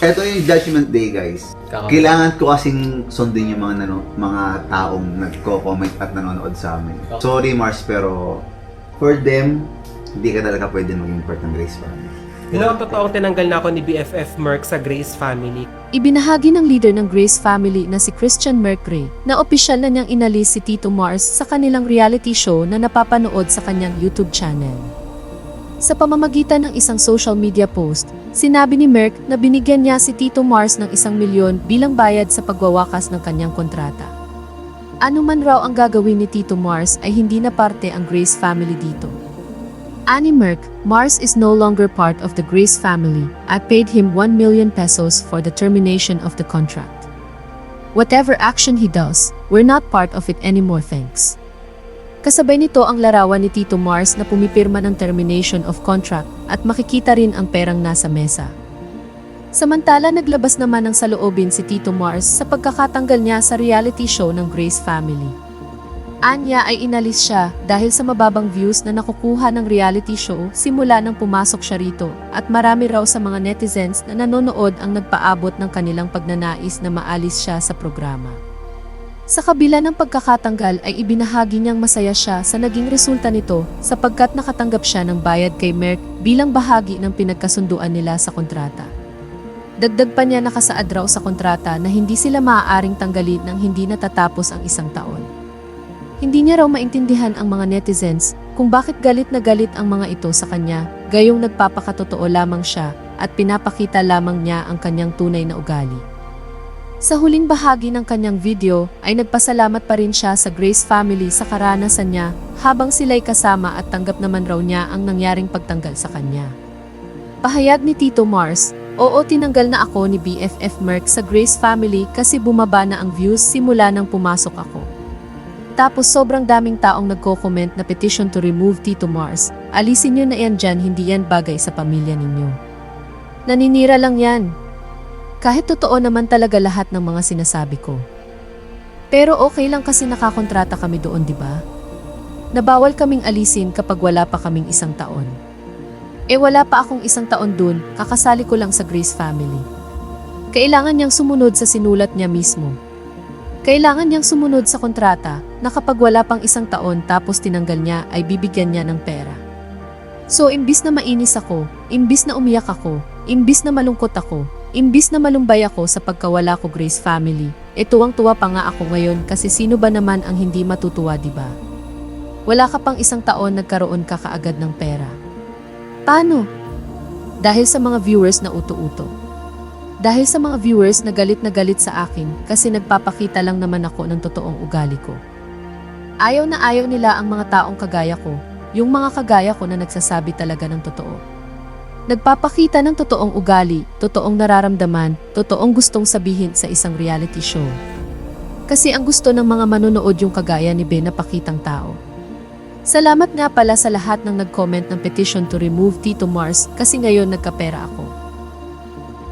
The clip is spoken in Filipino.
Ito yung Judgment Day, guys. Kailangan ko kasing sundin yung mga, nano, mga taong nagko-comment at nanonood sa amin. Sorry, Mars, pero for them, hindi ka talaga pwede maging part ng Grace Family. You know, totoong tinanggal na ako ni BFF Merck sa Grace family. Ibinahagi ng leader ng Grace family na si Christian Mercury na opisyal na niyang inalis si Tito Mars sa kanilang reality show na napapanood sa kanyang YouTube channel. Sa pamamagitan ng isang social media post, sinabi ni Merck na binigyan niya si Tito Mars ng isang milyon bilang bayad sa pagwawakas ng kanyang kontrata. Ano man raw ang gagawin ni Tito Mars ay hindi na parte ang Grace family dito. Ani Merck, Mars is no longer part of the Grace family. I paid him 1 million pesos for the termination of the contract. Whatever action he does, we're not part of it anymore thanks. Kasabay nito ang larawan ni Tito Mars na pumipirma ng termination of contract at makikita rin ang perang nasa mesa. Samantala naglabas naman ng saloobin si Tito Mars sa pagkakatanggal niya sa reality show ng Grace Family. Anya ay inalis siya dahil sa mababang views na nakukuha ng reality show simula nang pumasok siya rito at marami raw sa mga netizens na nanonood ang nagpaabot ng kanilang pagnanais na maalis siya sa programa. Sa kabila ng pagkakatanggal ay ibinahagi niyang masaya siya sa naging resulta nito sapagkat nakatanggap siya ng bayad kay Merck bilang bahagi ng pinagkasunduan nila sa kontrata. Dagdag pa niya nakasaad raw sa kontrata na hindi sila maaaring tanggalin nang hindi natatapos ang isang taon. Hindi niya raw maintindihan ang mga netizens kung bakit galit na galit ang mga ito sa kanya, gayong nagpapakatotoo lamang siya at pinapakita lamang niya ang kanyang tunay na ugali. Sa huling bahagi ng kanyang video ay nagpasalamat pa rin siya sa Grace family sa karanasan niya habang sila'y kasama at tanggap naman raw niya ang nangyaring pagtanggal sa kanya. Pahayag ni Tito Mars, Oo tinanggal na ako ni BFF Merck sa Grace family kasi bumaba na ang views simula nang pumasok ako. Tapos sobrang daming taong nagko-comment na petition to remove Tito Mars. Alisin nyo na yan dyan, hindi yan bagay sa pamilya ninyo. Naninira lang yan. Kahit totoo naman talaga lahat ng mga sinasabi ko. Pero okay lang kasi nakakontrata kami doon, di ba? Nabawal kaming alisin kapag wala pa kaming isang taon. Eh wala pa akong isang taon dun, kakasali ko lang sa Grace family. Kailangan niyang sumunod sa sinulat niya mismo. Kailangan niyang sumunod sa kontrata na kapag wala pang isang taon tapos tinanggal niya ay bibigyan niya ng pera. So imbis na mainis ako, imbis na umiyak ako, imbis na malungkot ako, imbis na malumbay ako sa pagkawala ko Grace family, e tuwang-tuwa pa nga ako ngayon kasi sino ba naman ang hindi matutuwa ba? Wala ka pang isang taon nagkaroon ka kaagad ng pera. Paano? Dahil sa mga viewers na uto-uto. Dahil sa mga viewers na galit na galit sa akin kasi nagpapakita lang naman ako ng totoong ugali ko. Ayaw na ayaw nila ang mga taong kagaya ko, yung mga kagaya ko na nagsasabi talaga ng totoo. Nagpapakita ng totoong ugali, totoong nararamdaman, totoong gustong sabihin sa isang reality show. Kasi ang gusto ng mga manonood yung kagaya ni Ben na pakitang tao. Salamat nga pala sa lahat ng nag-comment ng petition to remove Tito Mars kasi ngayon nagkapera ako.